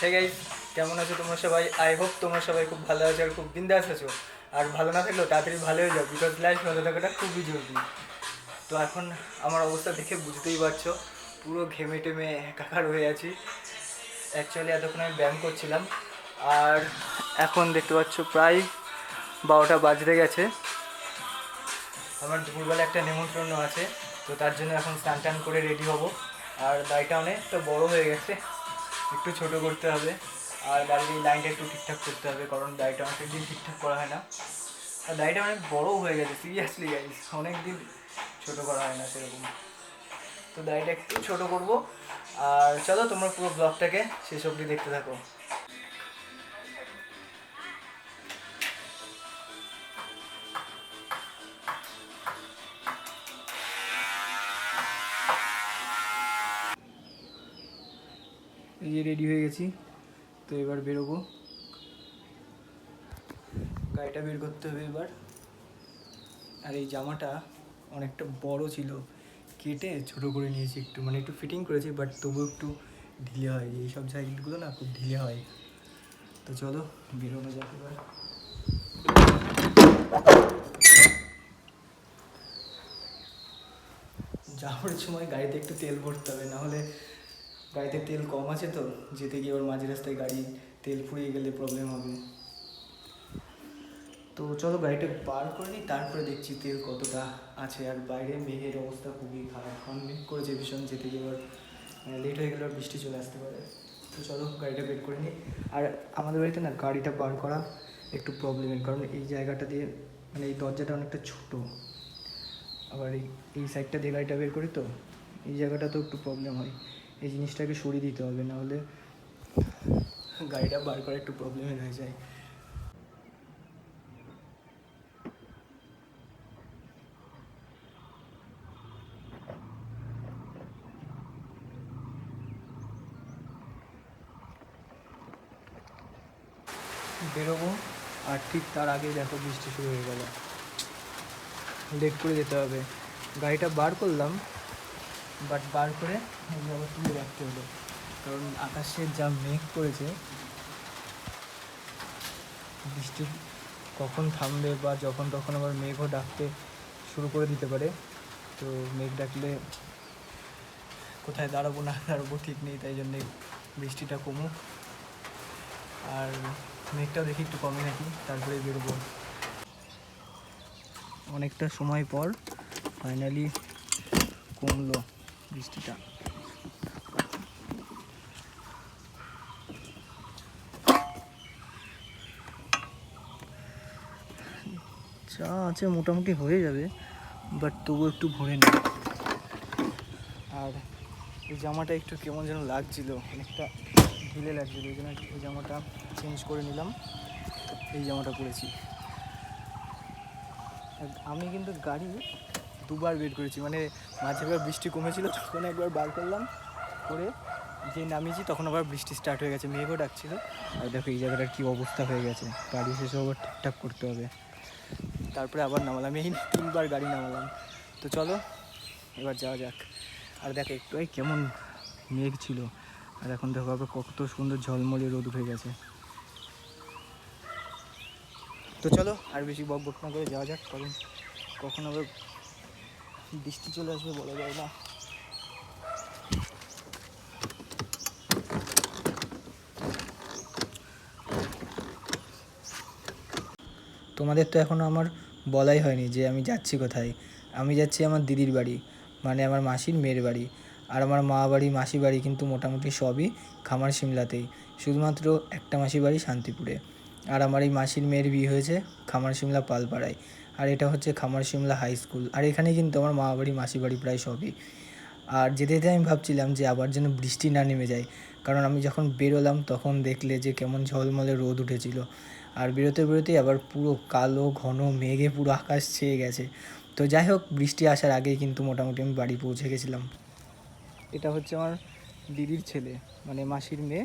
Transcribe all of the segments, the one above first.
হে কেমন আছো তোমরা সবাই? আই হোপ তোমরা সবাই খুব ভালো আছো আর খুব বিন্দাস আছো। আর ভালো না থাকলেও তাড়াতাড়ি ভালো হয়ে যাও বিকজ লাইফ ভালো থাকাটা খুবই জরুরি। তো এখন আমার অবস্থা দেখে বুঝতেই পারছ, পুরো ঘেমে টেমে একাকার হয়ে আছি। অ্যাকচুয়ালি এতক্ষণ আমি ব্যায়াম করছিলাম, আর এখন দেখতে পাচ্ছ প্রায় বারোটা বাজতে গেছে। আমার দুপুরবেলা একটা নেমন্ত্রণ আছে, তো তার জন্য এখন স্নান টান করে রেডি হব। আর গাড়িটা অনেকটা বড় হয়ে গেছে একটু ছোট করতে হবে। আর গাড়ির লাইনটা একটু ঠিকঠাক করতে হবে, কারণ গাড়িটা অনেক দিন ঠিকঠাক করা হয় না। আর দাড়িটা অনেক বড়ো হয়ে গেছে সিরিয়াসলি গাড়ি অনেক দিন ছোটো করা হয় না সেরকম। তো দাড়িটা একটু ছোটো করব। আর চলো তোমরা পুরো ব্লগটাকে অবধি দেখতে থাকো। এই যে রেডি হয়ে গেছি। তো এবার বেরোবো। গাড়িটা বের করতে হবে এবার। আর এই জামাটা অনেকটা বড় ছিল। কেটে ছোট করে নিয়েছি একটু। মানে একটু ফিটিং করেছি বাট তবু একটু ঢিলে হয়। এই সব জ্যাকেটগুলো না খুব ঢিলে হয়। তো চলো, বেরোনো যাক এবার। যাওয়ার সময় গাড়িতে একটু তেল ভরতে হবে, নাহলে গাড়িতে তেল কম আছে তো, যেতে গিয়ে ওর মাঝ রাস্তায় গাড়ি তেল ফুরিয়ে গেলে প্রবলেম হবে। তো চলো গাড়িটা বার করে নিই, তারপরে দেখছি তেল কতটা আছে। আর বাইরে মেঘের অবস্থা খুবই খারাপ। কারণ মেঘ করেছে ভীষণ, যেতে গিয়ে এবার লেট হয়ে গেলে বৃষ্টি চলে আসতে পারে। তো চলো গাড়িটা বের করে নিই। আর আমাদের বাড়িতে না গাড়িটা বার করা একটু প্রবলেমের কারণ এই জায়গাটা দিয়ে মানে এই দরজাটা অনেকটা ছোট। আবার এই এই সাইডটা দিয়ে গাড়িটা বের করি তো, এই জায়গাটা তো একটু প্রবলেম হয়। এই জিনিসটাকে সরিয়ে দিতে হবে, নাহলে গাড়িটা বার করা একটু প্রবলেমের হয়ে যায়। বেরোবো, আর ঠিক তার আগেই দেখো বৃষ্টি শুরু হয়ে গেল। লেট করে যেতে হবে। গাড়িটা বার করলাম বাট বার করে যে আবার তুলে রাখতে হলো। কারণ আকাশে যা মেঘ করেছে, বৃষ্টি কখন থামবে বা যখন তখন আবার মেঘও ডাকতে শুরু করে দিতে পারে। তো মেঘ ডাকলে কোথায় দাঁড়াবো না দাঁড়াবো ঠিক নেই, তাই জন্যে বৃষ্টিটা কমুক। আর মেঘটাও দেখি একটু কমে নাকি, তারপরে বেরোবো। অনেকটা সময় পর ফাইনালি কমলো। বৃষ্টিটা। চা আছে মোটামুটি হয়ে যাবে বাট তবু একটু ভরে নিই আর এই জামাটা একটু কেমন যেন লাগছিল, অনেকটা ঢিলে লাগছিল, এই জন্য এই জামাটা চেঞ্জ করে নিলাম, এই জামাটা পরেছি। আমি কিন্তু গাড়ি দুবার বের করেছি। মানে মাঝে একবার বৃষ্টি কমেছিল, তখন একবার বার করলাম করে যে নামিয়েছি, তখন আবার বৃষ্টি স্টার্ট হয়ে গেছে। মেঘও ডাকছিল। আর দেখো, এই জায়গাটার কী অবস্থা হয়ে গেছে। গাড়ি শেষে আবার ঠিকঠাক করতে হবে। তারপরে আবার নামালাম। এই তিনবার গাড়ি নামালাম। তো চলো, এবার যাওয়া যাক। আর দেখো, একটু কেমন মেঘ ছিল। আর এখন দেখো, আবার কত সুন্দর ঝলমলে রোদ উঠে গেছে। তো চলো, আর বেশি বক বক না করে যাওয়া যাক। কারণ কখন আবার বৃষ্টি চলে আসবে বলা যায় না। তোমাদের তো এখনও আমার বলাই হয়নি যে আমি যাচ্ছি কোথায়। আমি যাচ্ছি আমার দিদির বাড়ি মানে আমার মাসির মেয়ের বাড়ি। আর আমার মা বাড়ি, মাসি বাড়ি কিন্তু মোটামুটি সবই খামার সিমলাতেই, শুধুমাত্র একটা মাসি বাড়ি শান্তিপুরে। আর আমার এই মাসির মেয়ের বিয়ে হয়েছে খামার সিমলা পালপাড়ায়। আর এটা হচ্ছে খামার সিমলা হাই স্কুল আর এখানে কিন্তু আমার মা বাড়ি, মাসি বাড়ি প্রায় সবই। আর যেতে যেতে আমি ভাবছিলাম যে আবার যেন বৃষ্টি না নেমে যায়। কারণ আমি যখন বেরোলাম তখন দেখলে যে কেমন ঝলমলে রোদ উঠেছিল। আর বেরোতে বেরোতেই আবার পুরো কালো, ঘন মেঘে পুরো আকাশ ছেয়ে গেছে। তো যাই হোক, বৃষ্টি আসার আগেই কিন্তু মোটামুটি আমি বাড়ি পৌঁছে গেছিলাম। এটা হচ্ছে আমার দিদির ছেলে মানে মাসির মেয়ে,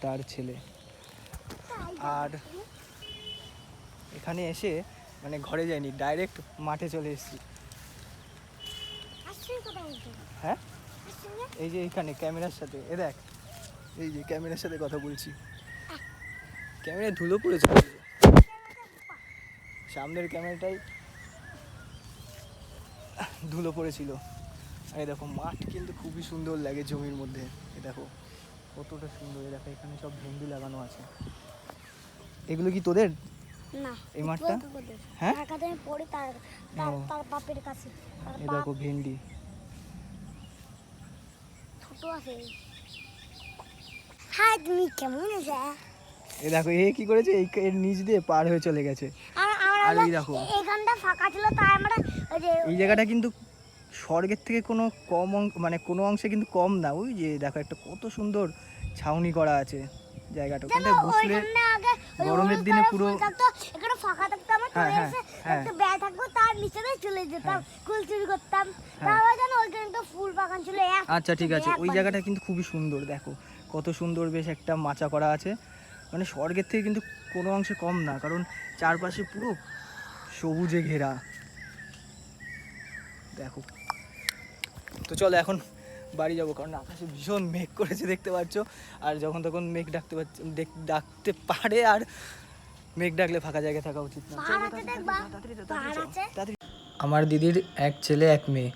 তার ছেলে। আর এখানে এসে মানে ঘরে যাইনি ডাইরেক্ট মাঠে চলে এসেছি? হ্যাঁ? এই যে এখানে ক্যামেরার সাথে এ দেখ। এই যে ক্যামেরার সাথে কথা বলছি। ক্যামেরায় ধুলো পড়েছে। সামনের ক্যামেরাটাই ধুলো পড়েছিল। আর দেখো মাঠ কিন্তু খুবই সুন্দর লাগে জমির মধ্যে। এ দেখো কতটা সুন্দর। এই দেখো এখানে সব ভেন্ডি লাগানো আছে। এগুলো কি তোদের? না এই মাঠটা? হ্যাঁ? তার আমি পড়ি তার তার বাপের কাছে। এই দেখো ভেন্ডি। ছোট আছে। হাই তুমি কেমন আছো? এই দেখো এ কি করেছে? এই এর নিচ দিয়ে পার হয়ে চলে গেছে। আর এই দেখো। এখানটা ফাঁকা ছিল তাই আমরা ওই যে এই জায়গাটা কিন্তু স্বর্গের থেকে কোনো কম মানে কোনো অংশে কিন্তু কম না। ওই যে দেখো একটা কত সুন্দর ছাউনি করা আছে। জায়গাটা। বসলে গরমের দিনে পুরো- এখানে ফাঁকা থাকতো আমরা হ্যাঁ, চলে হ্যাঁ, এসে হ্যাঁ। ব্যয় থাকব তার নিচে চলে যেতাম কুল চুরি করতাম। তারপর জানো ওইখানে তো ফুল বাগান ছিল আচ্ছা ঠিক আছে। ওই জায়গাটা কিন্তু খুবই সুন্দর দেখো। কত সুন্দর বেশ একটা মাচা করা আছে। মানে স্বর্গের থেকে কিন্তু কোনো অংশে কম না কারণ চারপাশে পুরো সবুজে ঘেরা। দেখো। তো চলো এখন বাড়ি যাব কারণ আকাশে ভীষণ মেঘ করেছে দেখতে পাচ্ছ। আর যখন তখন মেঘ ডাকতে পারছে দেখ- ডাকতে পারে আর মেঘ ডাকলে ফাঁকা জায়গায় থাকা উচিত না। আমার দিদির এক ছেলে এক মেয়ে।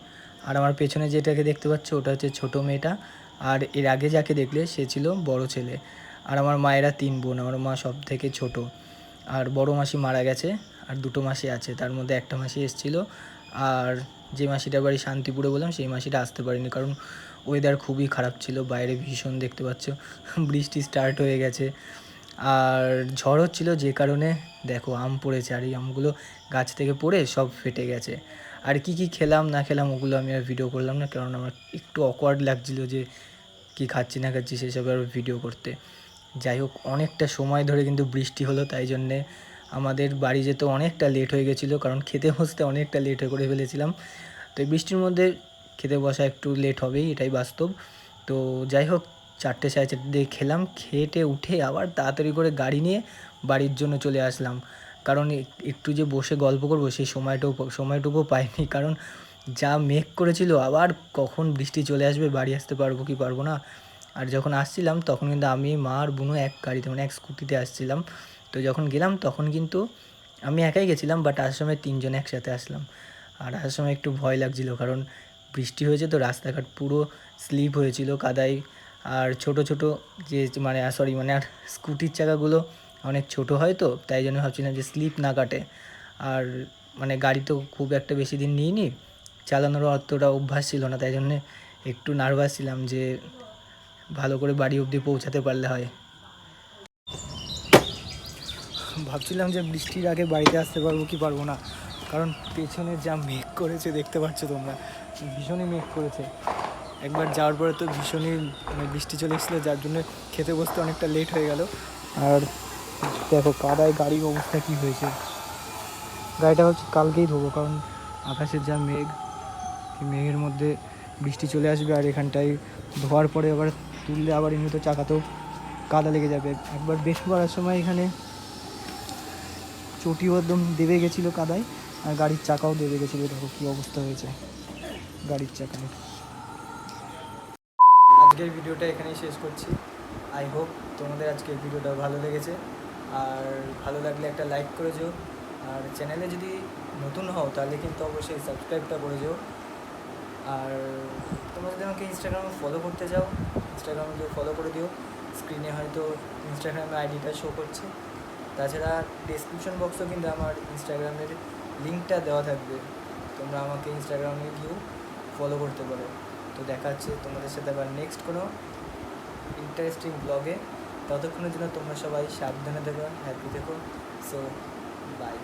আর আমার পেছনে যেটাকে দেখতে পাচ্ছ ওটা হচ্ছে ছোট মেয়েটা। আর এর আগে যাকে দেখলে সে ছিল বড় ছেলে। আর আমার মায়েরা তিন বোন আমার মা সব থেকে ছোট। আর বড় মাসি মারা গেছে আর দুটো মাসি আছে। তার মধ্যে একটা মাসি এসেছিল। আর যে মাসিটার বাড়ি শান্তিপুরে বললাম, সেই মাসিটা আসতে পারিনি কারণ ওয়েদার খুবই খারাপ ছিল, বাইরে ভীষণ দেখতে পাচ্ছ, বৃষ্টি স্টার্ট হয়ে গেছে। আর ঝড় হচ্ছিল যে কারণে দেখো আম পড়েছে আর এই আমগুলো গাছ থেকে পড়ে সব ফেটে গেছে। আর কি কি খেলাম, না খেলাম ওগুলো আমি আর ভিডিও করলাম না কারণ আমার একটু অকওয়ার্ড লাগছিল যে কি খাচ্ছি, না খাচ্ছি সেসব আর ভিডিও করতে। যাই হোক, অনেকটা সময় ধরে কিন্তু বৃষ্টি হলো, তাই জন্যে আমাদের বাড়ি যেতে অনেকটা লেট হয়ে গেছিল, কারণ খেতে বসতে অনেকটা লেট করে ফেলেছিলাম। তো এই বৃষ্টির মধ্যে খেতে বসা একটু লেট হবেই, এটাই বাস্তব। তো যাই হোক, চারটে সাড়ে চারটে দিয়ে খেলাম, খেটে উঠে আবার তাড়াতাড়ি করে গাড়ি নিয়ে বাড়ির জন্য চলে আসলাম। কারণ একটু যে বসে গল্প করব, সেই সময়টুকু সময়টুকু পাইনি, কারণ যা মেঘ করেছিল, আবার কখন বৃষ্টি চলে আসবে, বাড়ি আসতে পারব কি পারব না। আর যখন আসছিলাম, তখন কিন্তু আমি, মা আর বুনু এক গাড়িতে মানে এক স্কুটিতে আসছিলাম। তো যখন গেলাম, তখন কিন্তু আমি একাই গেছিলাম বাট আসার সময় তিনজন একসাথে আসলাম। আর আসার সময় একটু ভয় লাগছিল, কারণ বৃষ্টি হয়েছে তো, রাস্তাঘাট পুরো স্লিপ হয়েছিল কাদায়। আর ছোট ছোট যে মানে সরি মানে আর স্কুটির চাকাগুলো অনেক ছোট হয় তো, তাই জন্য ভাবছিলাম যে স্লিপ না কাটে। আর মানে গাড়ি তো খুব একটা বেশি দিন নিইনি চালানোর অতটা অভ্যাস ছিল না, তাই জন্যে একটু নার্ভাস ছিলাম যে ভালো করে বাড়ি অবধি পৌঁছাতে পারলে হয়। ভাবছিলাম যে বৃষ্টির আগে বাড়িতে আসতে পারব কি পারব না। কারণ পেছনে যা মেঘ করেছে দেখতে পাচ্ছ তোমরা, ভীষণই মেঘ করেছে। একবার যাওয়ার পরে তো ভীষণই মানে বৃষ্টি চলে এসেছিল, যার জন্য খেতে বসতে অনেকটা লেট হয়ে গেল। আর দেখো, কাদায় গাড়ির অবস্থা কী হয়েছে? গাড়িটা ভাবছি কালকেই ধোবো, কারণ আকাশের যা মেঘ মেঘের মধ্যে বৃষ্টি চলে আসবে আর এখানটায় ধোয়ার পরে আবার তুললে আবার এমনি তো চাকাতেও কাদা লেগে যাবে। একবার বেশ করার সময় এখানে চটিও একদম দেবে গেছিল কাদায়, আর গাড়ির চাকাও দেবে গেছিল, দেখো কী অবস্থা হয়েছে গাড়ির চাকায়। আজকের ভিডিওটা এখানেই শেষ করছি। আই হোপ তোমাদের আজকের ভিডিওটা ভালো লেগেছে। আর ভালো লাগলে একটা লাইক করে যেও। আর চ্যানেলে যদি নতুন হও, তাহলে কিন্তু অবশ্যই সাবস্ক্রাইবটা করে যেও। আর তোমরা যদি আমাকে ইনস্টাগ্রামে ফলো করতে চাও ইনস্টাগ্রামে ফলো করে দিও। স্ক্রিনে হয়তো ইনস্টাগ্রামে আইডিটা শো করছে। তাছাড়া ডিসক্রিপশন বক্সেও কিন্তু আমার ইনস্টাগ্রামের লিঙ্কটা দেওয়া থাকবে। তোমরা আমাকে ইনস্টাগ্রামে গিয়েও ফলো করতে পারো। তো দেখা হচ্ছে তোমাদের সাথে আবার নেক্সট কোনো ইন্টারেস্টিং ব্লগে ততক্ষণের জন্য তোমরা সবাই সাবধানে থেকো হ্যাপি থেকো। So by